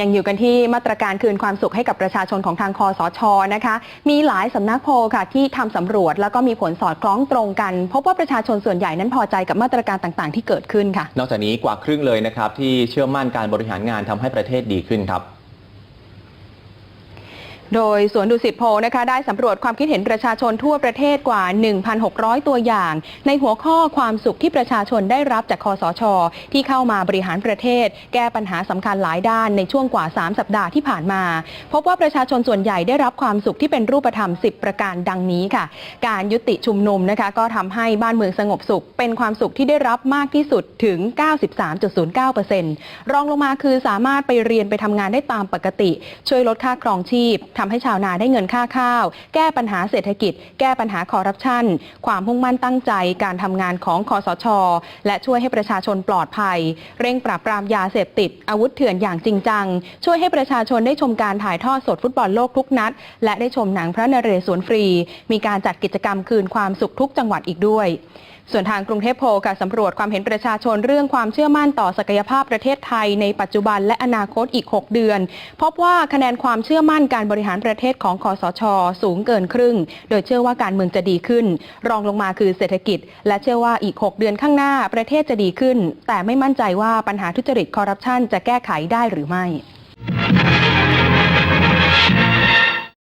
ยังอยู่กันที่มาตรการคืนความสุขให้กับประชาชนของทางคอสชนะคะ มีหลายสำนักโพลค่ะที่ทำสำรวจแล้วก็มีผลสอดคล้องตรงกัน พบว่าประชาชนส่วนใหญ่นั้นพอใจกับมาตรการต่างๆ ที่เกิดขึ้นค่ะ นอกจากนี้กว่าครึ่งเลยนะครับที่เชื่อมั่นการบริหารงานทำให้ประเทศดีขึ้นครับ โดยสวนดุสิตโพนะคะได้สำรวจความคิดเห็นประชาชนทั่วประเทศกว่า 1,600 ตัวอย่าง ในหัวข้อความสุขที่ประชาชนได้รับจากคอสช ที่เข้ามาบริหารประเทศ แก้ปัญหาสำคัญหลายด้านในช่วงกว่า 3 สัปดาห์ที่ผ่านมา พบว่าประชาชนส่วนใหญ่ได้รับความสุขที่เป็นรูปธรรม 10 ประการดังนี้ค่ะ การยุติชุมนุมนะคะก็ทำให้บ้านเมืองสงบสุข เป็นความสุขที่ได้รับมากที่สุดถึง 93.09%รองลงมาคือสามารถไปเรียนไปทำงานได้ตามปกติ ช่วยลดค่าครองชีพทำให้ชาวนาได้เงินค่าข้าว แก้ปัญหาเศรษฐกิจ แก้ปัญหาคอร์รัปชัน ความมุ่งมั่นตั้งใจการทำงานของคอสช และช่วยให้ประชาชนปลอดภัย เร่งปราบปรามยาเสพติด อาวุธเถื่อนอย่างจริงจัง ช่วยให้ประชาชนได้ชมการถ่ายทอดสดฟุตบอลโลกทุกนัด และได้ชมหนังพระนเรศวรฟรี มีการจัดกิจกรรมคืนความสุขทุกจังหวัดอีกด้วย ส่วนทางกรุงเทพโพลค่ะสำรวจความเห็นประชาชนเรื่องความเชื่อมั่นต่อศักยภาพประเทศไทยในปัจจุบันและอนาคตอีก 6 เดือน พบว่าคะแนนความเชื่อมั่นการบริหารประเทศของคอสช สูงเกินครึ่ง โดยเชื่อว่าการเมืองจะดีขึ้น รองลงมาคือเศรษฐกิจ และเชื่อว่าอีก 6 เดือนข้างหน้าประเทศจะดีขึ้น แต่ไม่มั่นใจว่าปัญหาทุจริตคอร์รัปชันจะแก้ไขได้หรือไม่